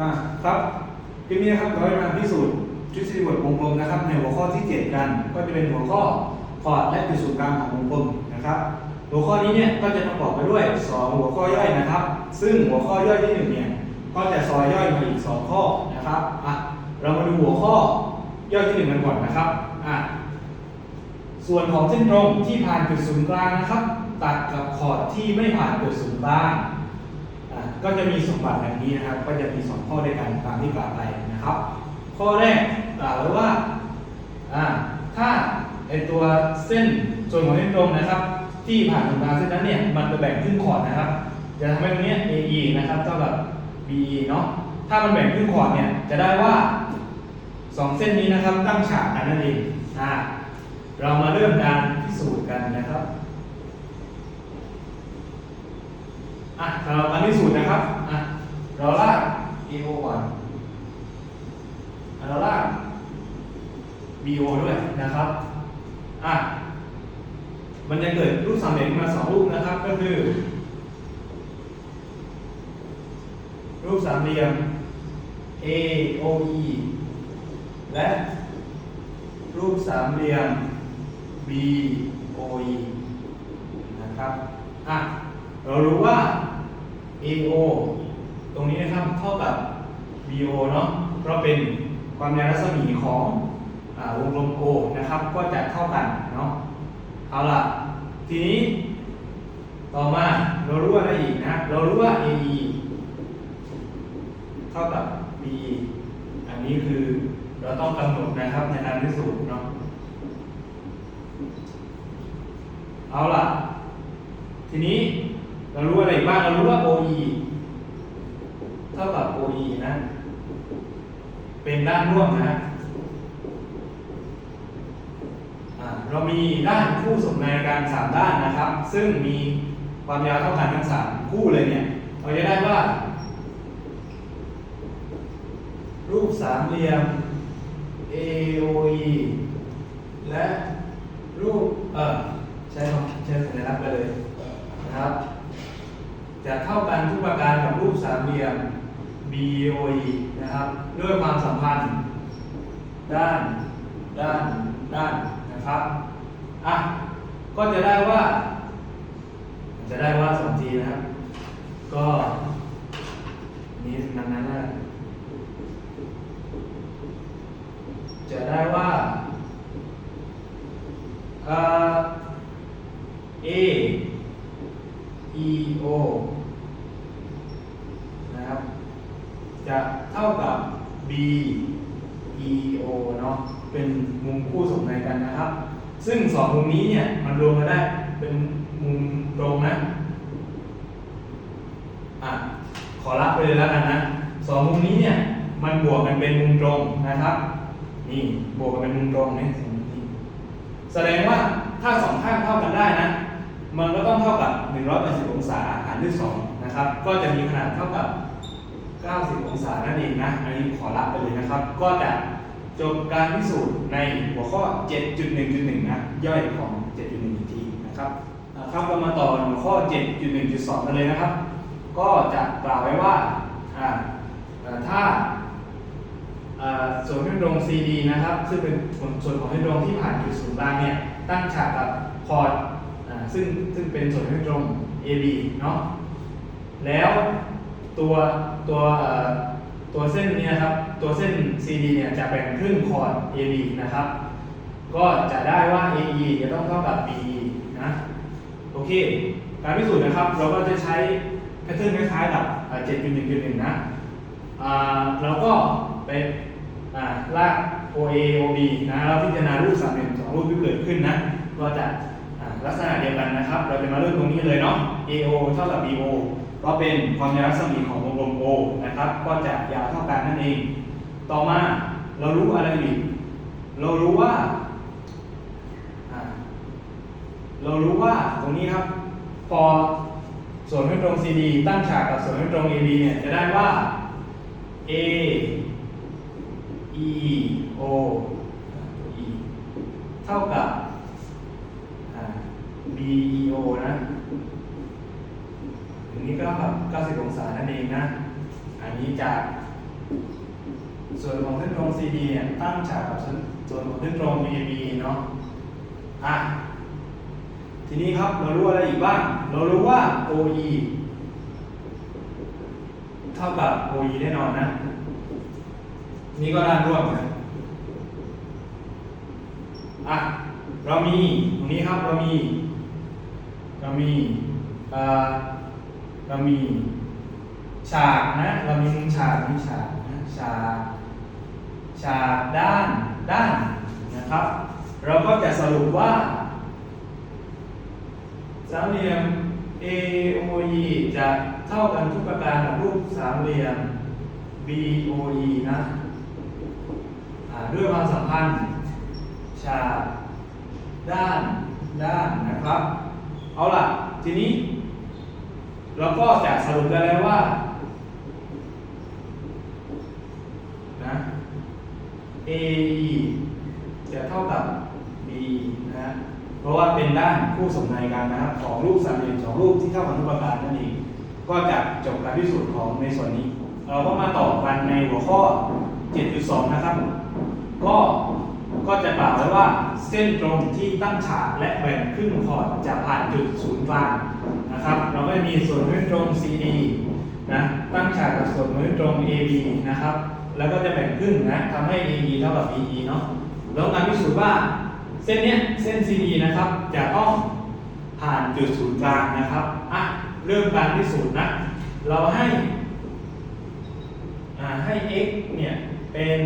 อ่าครับคลิปนี้นะครับเราจะมาพิสูจน์ทฤษฎีบทวงกลมนะครับ ในหัวข้อที่ 7 กัน ก็จะเป็นหัวข้อคอร์ดและจุดศูนย์กลางของวงกลมนะครับ หัวข้อนี้เนี่ยก็จะประกอบไปด้วย 2 หัวข้อย่อยนะครับ ซึ่งหัวข้อย่อยที่1เนี่ยก็จะซอยย่อยมาอีก 2 ข้อนะครับอะเรามาดูหัวข้อย่อยที่ 1 กันก่อนนะครับอะส่วนของเส้นตรงที่ผ่านจุดศูนย์กลางนะครับ ตัดกับคอดที่ไม่ผ่านจุดศูนย์กลาง ก็จะมีสมบัติแบบนี้นะครับ ก็จะมีสองข้อด้วยกันตามที่กล่าวไปนะครับ ข้อแรกกล่าวไว้ว่าถ้าไอตัวเส้นส่วนของเส้นตรงนะครับ ที่ผ่านตรงกลางเส้นนั้นเนี่ยมันจะแบ่งครึ่งคอดนะครับ จะทำให้ตรงเนี้ย AE นะครับเท่ากับ BE เนาะถ้ามันแบ่งครึ่งคอดเนี่ยจะได้ว่าสองเส้นนี้นะครับตั้งฉากกันนั่นเองอ่าเรามาเริ่มการพิสูจน์กันนะครับ อะเรามาพิสูจน์นะครับอะเราลาก EO ก่อนเราลาก BO ด้วยนะครับอะมันจะเกิดรูปสามเหลี่ยมมาสองรูปนะครับ ก็คือ รูปสามเหลี่ยม AOE และรูปสามเหลี่ยม BOE นะครับ อะ เรารู้ว่า AO ตรงนี้นะครับเท่ากับ BO เนาะเพราะเป็นความยาวรัศมีของอวงกลม O นะครับ ก็จะเท่ากันเนาะเอาล่ะ ทีนี้ ต่อมาเรารู้อะไรอีกนะ เรารู้ว่า AE เท่ากับ BE อันนี้คือเราต้องกำหนดนะครับในการพิสูจน์เนาะเอาล่ะ ทีนี้ เรารู้อะไรอีกบ้าง เรารู้ว่า OE เท่ากับ OE นะ เป็นด้านร่วมนะอ่าเรามีด้านคู่สมในการสามด้านนะครับ ซึ่งมีความยาวเท่ากันทั้งสามคู่เลยเนี่ย เราจะได้ว่า รูปสามเหลี่ยม AOE และรูป เออใช้ใช้สัญลักษณ์ไปเลยนะครับ จะเท่ากันทุกประการกับรูปสามเหลี่ยม BOE นะครับ ด้วยความสัมพันธ์ ด้าน ด้าน ด้านนะครับ อะ ก็จะได้ว่า จะได้ว่าสองทีนะครับ ก็นี้นั้นนั้นนะจะได้ว่าเอ่อ A E O นะครับ จะเท่ากับ B E O เนาะเป็นมุมคู่สมในกันนะครับ ซึ่งสองมุมนี้เนี่ยมันรวมกันได้เป็นมุมตรงนะอะขอรับไปเลยแล้วกันนะสองมุมนี้เนี่ยมันบวกกันเป็นมุมตรงนะครับนี่บวกกันเป็นมุมตรงเนี่ยสองมุมนี้แสดงว่าถ้าสองข้างเท่ากันได้นะ มันก็ต้องเท่ากับ 180 องศาหารด้วย2นะครับ ก็จะมีขนาดเท่ากับ 90 องศานั่นเองนะ อันนี้ขอรับไปเลยนะครับ ก็จะจบการพิสูจน์ในหัวข้อ 7.1.1 นะ ย่อยของ 7.1 อีกทีนะครับครับเรามาต่อหัวข้อ 7.1.2 กันเลยนะครับ ก็จะกล่าวไว้ว่าถ้าส่วนเส้นตรง CD นะครับ ซึ่งเป็นส่วนของเส้นตรงที่ผ่านจุดศูนย์กลางเนี่ยตั้งฉากกับคอร์ดซึ่งซึ่งเป็นส่วนเส้นตรง AB เนาะแล้ว ตัวตัวตัวเส้นนี้นะครับตัวเส้น CD เนี่ยจะแบ่งครึ่งคอร์ด AB นะครับ ก็จะได้ว่า AE จะต้องเท่ากับ BE นะโอเค การพิสูจน์นะครับ เราก็จะใช้แพทเทิร์นคล้ายๆกับ 7.1.1 นะอ่าเราก็ไปอ่าลาก OA OB นะเราพิจารณารูปสามเหลี่ยมสองรูปที่เกิดขึ้นนะ ก็จะอ่าลักษณะเดียวกันนะครับ เราจะมาเริ่มตรงนี้เลยเนาะ AO เท่ากับ BO ก็เป็นความยาวรัศมีของวงกลม O นะครับ ก็จะยาวเท่ากันนั่นเอง ต่อมาเรารู้อะไรอีก เรารู้ว่า เรารู้ว่าตรงนี้ครับ พอส่วนเส้นตรง CD ตั้งฉากกับส่วนเส้นตรง AB เนี่ยจะได้ว่า A E O E เท่ากับ B E O นะ ตรงนี้ก็เท่ากับ90 องศานั่นเองนะ อันนี้จากส่วนของเส้นตรง CD เนี่ยตั้งฉากกับส่วนของเส้นตรง AB เนาะ อะ ทีนี้ครับเรารู้อะไรอีกบ้าง เรารู้ว่า OE เท่ากับ OE แน่นอนนะ นี่ก็ด้านร่วมนะอะ เรามี ตรงนี้ครับ เรามี เรามีอ่อ เรามีฉากนะ เรามีมุมฉากมีฉากนะฉากฉากด้านด้านนะครับ เราก็จะสรุปว่าสามเหลี่ยม AOE จะเท่ากันทุกประการกับรูปสามเหลี่ยม BOE นะด้วยความสัมพันธ์ฉากด้านด้านนะครับ เอาล่ะ ทีนี้ เราก็จะสรุปได้แล้วว่านะ AE จะเท่ากับ B นะฮะเพราะว่าเป็นด้านคู่สมในกันนะครับของรูปสามเหลี่ยมสองรูปที่เท่ากันทุกประการนั่นเองก็จะจบการพิสูจน์ของในส่วนนี้ เราก็มาต่อกันในหัวข้อ 7.2 นะครับ ก็ ก็จะกล่าวไว้ว่าเส้นตรงที่ตั้งฉากและแบ่งครึ่งขอดจะผ่านจุดศูนย์กลางนะครับ เราก็จะมีส่วนเส้นตรง CD นะตั้งฉากกับส่วนเส้นตรง AB นะครับ แล้วก็จะแบ่งครึ่งนะทำให้ AE เท่ากับ BE เนาะแล้วการพิสูจน์ว่าเส้นเนี้ยเส้น CD นะครับจะต้องผ่านจุดศูนย์กลางนะครับอะเริ่มการพิสูจน์นะเราให้อ่าให้ x เนี่ยเป็น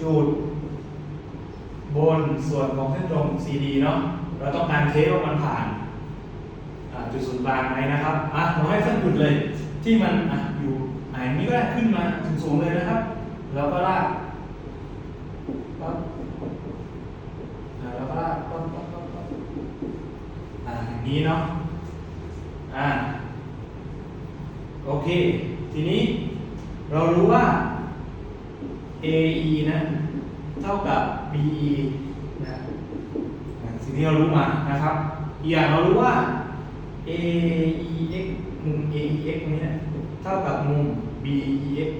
จุด บนส่วนของเส้นตรง CD เนาะเราต้องการเทสว่ามันผ่านจุดศูนย์กลางไหมนะครับอะเราให้สักจุดเลย ที่มันอะอยู่อ่าอย่างนี้ก็ได้ขึ้นมาสูงๆเลยนะครับ แล้วก็ลากปั๊บอ่าแล้วก็ลากปั๊บปั๊บปั๊บปั๊บอ่าอย่างนี้เนาะอ่าโอเค ทีนี้เรารู้ว่า AE นะเท่ากับ BE นะอ่าสิ่งที่เรารู้มานะครับอีกอย่างเรารู้ว่า AEX มุม AEX ตรงนี้นะเท่ากับมุม BEX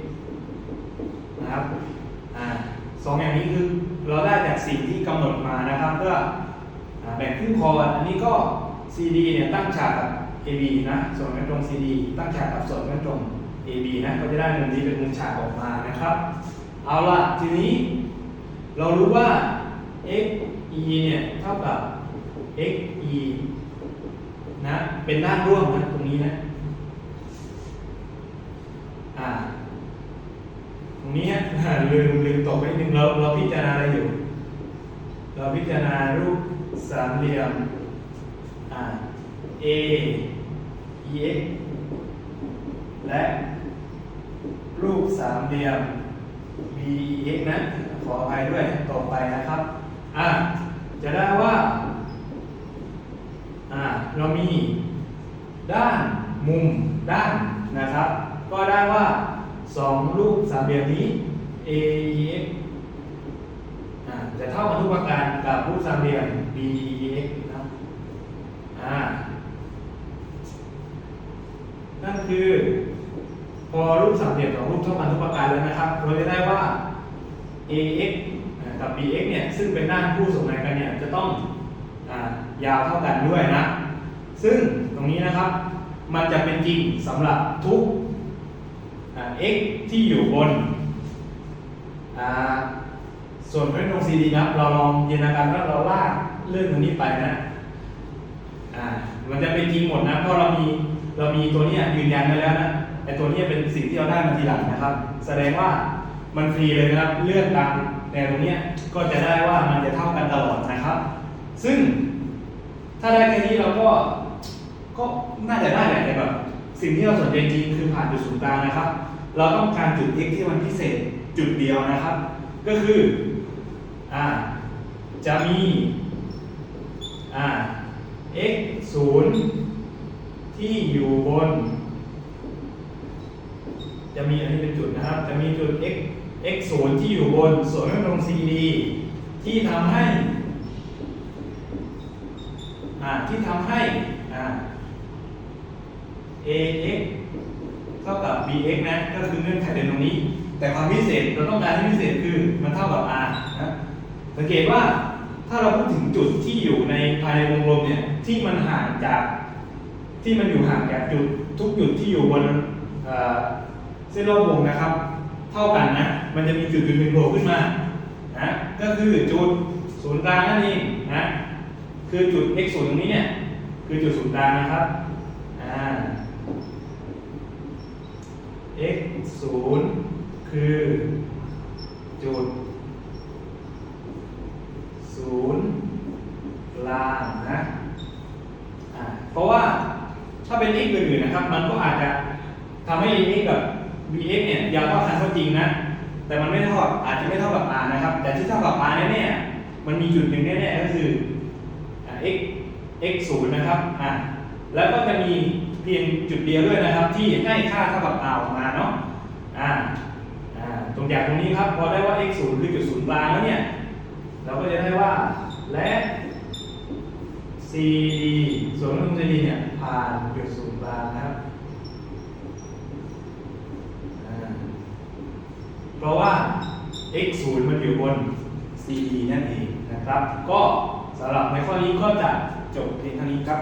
นะครับอ่าสองอย่างนี้คือเราได้จากสิ่งที่กำหนดมานะครับ เพื่ออ่าแบ่งครึ่งคอร์ดอันนี้ก็ CD เนี่ยตั้งฉากกับ AB นะส่วนไม่ตรง CD ตั้งฉากกับส่วนไม่ตรง AB นะก็จะได้มุมนี้เป็นมุมฉากออกมานะครับ เอาล่ะทีนี้เรารู้ว่า x e เนี่ยเท่ากับ x e นะ เป็นด้านร่วมนะตรงนี้นะ อ่า ตรงนี้ฮะลืมลืมตกไปนิดนึงเราเราพิจารณาอะไรอยู่ เราพิจารณารูปสามเหลี่ยม อ่า a e x และรูปสามเหลี่ยม b e x นะ ขออภัยด้วยต่อไปนะครับ อ่าจะได้ว่า อ่า เรามี ด้านมุมด้านนะครับ ก็ได้ว่าสองรูปสามเหลี่ยมนี้ a e x อ่าจะเท่ากันทุกประการกับรูปสามเหลี่ยม b e x นะอ่า นั่นคือ อรูปสามเหลี่ยมสองรูปเท่ากันทุกประการแล้วนะครับ เราจะได้ว่า ax กับ bx เนี่ยซึ่งเป็นด้านคู่สมในกันเนี่ยจะต้องอยาวเท่ากันด้วยนะ ซึ่งตรงนี้นะครับมันจะเป็นจริงสำหรับทุก x ที่อยู่บน ส่วนเพื่อนตรง CD นะเราลองจินตนาการว่าเราลากเลื่อนตรงนี้ไปนะมันจะเป็นจริงหมดนะเพราะเรามีเรามีตัวเนี้ยยืนยันไว้แล้วนะ แต่ตัวเนี้ยเป็นสิ่งที่เราได้มาทีหลังนะครับ แสดงว่ามันฟรีเลยนะครับเลื่อนตามแนวตรงเนี้ยก็จะได้ว่ามันจะเท่ากันตลอดนะครับ ซึ่งถ้าได้แค่นี้เราก็ก็น่าจะได้แหละแต่แบบสิ่งที่เราสนใจจริงคือผ่านจุดศูนย์กลางนะครับ เราต้องการจุด x ที่มันพิเศษจุดเดียวนะครับ ก็คืออ่าจะมีอ่า x ศูนย์ที่อยู่บน จะมีอันนี้เป็นจุดนะครับ จะมีจุด x x ศูนย์ที่อยู่บนส่วนไม่ตรง CD ที่ทำให้อ่าที่ทำให้อ่า ax เท่ากับ bx นะ ก็คือเงื่อนไขเดิมตรงนี้ แต่ความพิเศษเราต้องการให้พิเศษคือมันเท่ากับ r นะสังเกตว่าถ้าเราพูดถึงจุดที่อยู่ในภายในวงกลมเนี่ยที่มันห่างจากที่มันอยู่ห่างจากจุดทุกจุดที่อยู่บน ส้นรอบวงนะครับ เท่ากันนะ มันจะมีจุดจุดหนึ่งโผล่ขึ้นมานะก็คือจุดศูนย์กลางนั่นเองนะคือจุด x ศูนย์ตรงนี้เนี่ยคือจุดศูนย์กลางนะครับอ่า x ศูนย์คือจุดศูนย์กลางนะอ่าเพราะว่าถ้าเป็น x อื่นๆนะครับ มันก็อาจจะทำให้ x กับ bx เนี่ยยาวเท่ากันก็จริงนะ แต่มันไม่เท่ากับอาจจะไม่เท่ากับ r นะครับ แต่ที่เท่ากับ r แน่ๆมันมีจุดหนึ่งแน่ๆก็คือ x x ศูนย์นะครับอ่าแล้วก็จะมีเพียงจุดเดียวด้วยนะครับ ที่ให้ค่าเท่ากับ r ออกมาเนาะอ่าอ่าตรงจากตรงนี้ครับพอได้ว่า x ศูนย์คือจุดศูนย์กลางแล้วเนี่ยเราก็จะได้ว่าและ CD ส่วนตรง CD เนี่ยผ่านจุดศูนย์กลางนะครับอ่า เพราะว่า x ศูนย์มันอยู่บน CD นั่นเองนะครับ ก็สำหรับในข้อนี้ก็จะจบเพียงเท่านี้ครับ